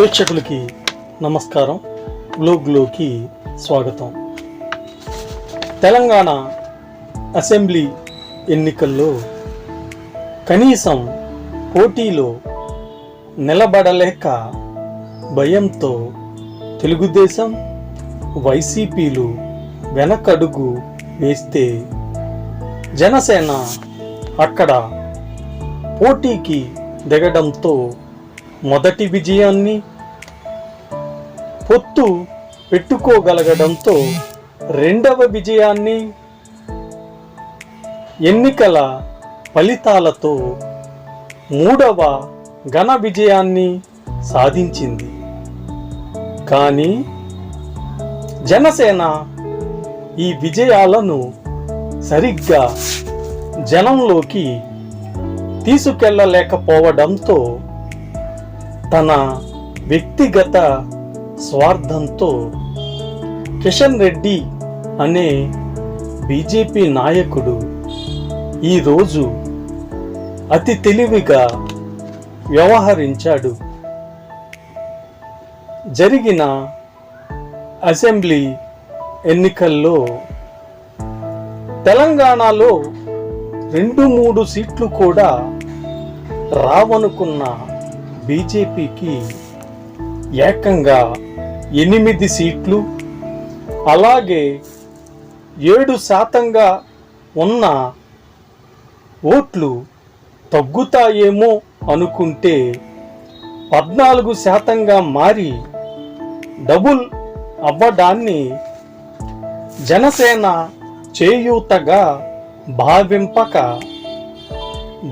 ప్రేక్షకులకి నమస్కారం. బ్లోగ్లోకి స్వాగతం. తెలంగాణ అసెంబ్లీ ఎన్నికల్లో కనీసం పోటీలో నిలబడలేక భయంతో తెలుగుదేశం వైసీపీలు వెనకడుగు వేస్తే జనసేన అక్కడ పోటీకి దిగడంతో మొదటి విజయాన్ని పొత్తు పెట్టుకోగలగడంతో రెండవ విజయాన్ని ఎన్నికల ఫలితాలతో మూడవ ఘన విజయాన్ని సాధించింది. కానీ జనసేన ఈ విజయాలను సరిగ్గా జనంలోకి తీసుకెళ్ళలేకపోవడంతో తన వ్యక్తిగత స్వార్థంతో కిషన్ రెడ్డి అనే బీజేపీ నాయకుడు ఈరోజు అతి తెలివిగా వ్యవహరించాడు. జరిగిన అసెంబ్లీ ఎన్నికల్లో తెలంగాణలో రెండు మూడు సీట్లు కూడా రావనుకున్న బీజేపీకి ఏకంగా ఎనిమిది సీట్లు అలాగే ఏడు శాతంగా ఉన్న ఓట్లు తగ్గుతాయేమో అనుకుంటే పద్నాలుగు శాతంగా మారి డబుల్ అవ్వడాన్ని జనసేన చేయూతగా భావింపక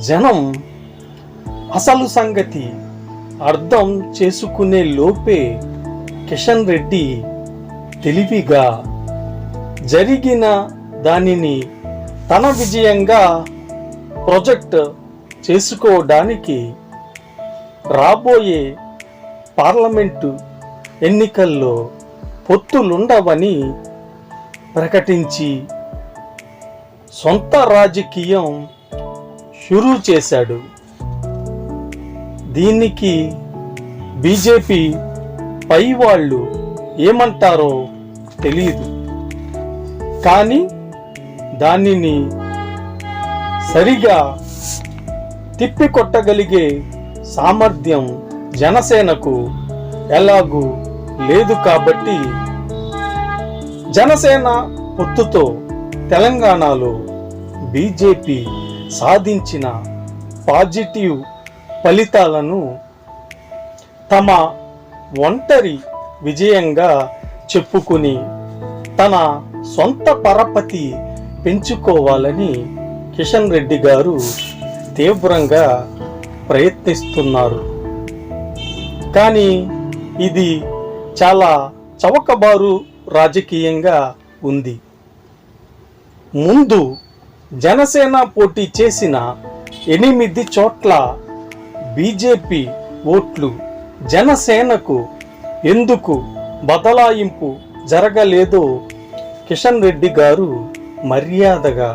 జనం అసలు సంగతి అర్థం చేసుకునే లోపే కిషన్ రెడ్డి తెలివిగా జరిగిన దానిని తన విజయంగా ప్రొజెక్ట్ చేసుకోవడానికి రాబోయే పార్లమెంటు ఎన్నికల్లో పొత్తులుండవని ప్రకటించి సొంత రాజకీయం షురూ చేశాడు. దీనికి బీజేపీ పై వాళ్ళు ఏమంటారో తెలియదు కానీ దానిని సరిగా తిప్పికొట్టగలిగే సామర్థ్యం జనసేనకు ఎలాగూ లేదు కాబట్టి జనసేన పొత్తుతో తెలంగాణలో బీజేపీ సాధించిన పాజిటివ్ ఫలితాలను తమ ఒంటరి విజయంగా చెప్పుకుని తన సొంత పరపతి పెంచుకోవాలని కిషన్ రెడ్డి గారు తీవ్రంగా ప్రయత్నిస్తున్నారు. కానీ ఇది చాలా చవకబారు రాజకీయంగా ఉంది. ముందు జనసేన పోటీ చేసిన ఎనిమిది చోట్ల బీజేపీ ఓట్లు జనసేనకు ఎందుకు బదలాయింపు జరగలేదో కిషన్ రెడ్డి గారు మర్యాదగా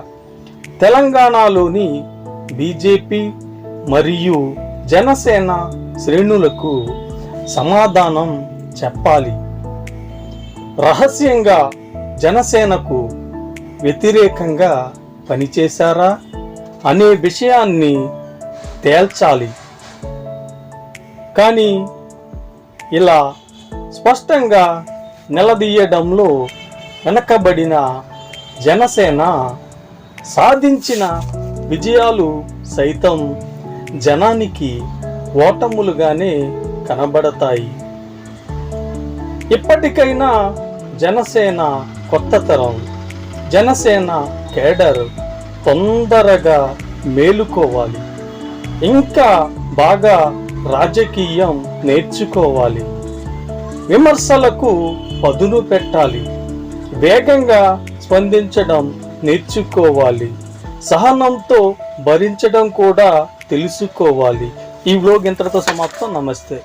తెలంగాణలోని బీజేపీ మరియు జనసేన శ్రేణులకు సమాధానం చెప్పాలి. రహస్యంగా జనసేనకు వ్యతిరేకంగా పనిచేశారా అనే విషయాన్ని తేల్చాలి. కానీ ఇలా స్పష్టంగా నిలదీయడంలో వెనకబడిన జనసేన సాధించిన విజయాలు సైతం జనానికి ఓటములుగానే కనబడతాయి. ఇప్పటికైనా జనసేన కొత్త తరం జనసేన కేడర్ తొందరగా మేలుకోవాలి. ఇంకా బాగా రాజకీయం నేర్చుకోవాలి. విమర్శలకు పదును పెట్టాలి. వేగంగా స్పందించడం నేర్చుకోవాలి. సహనంతో భరించడం కూడా తెలుసుకోవాలి. ఈ వ్లోగ్ ఇంతటితో సమాప్తం. నమస్తే.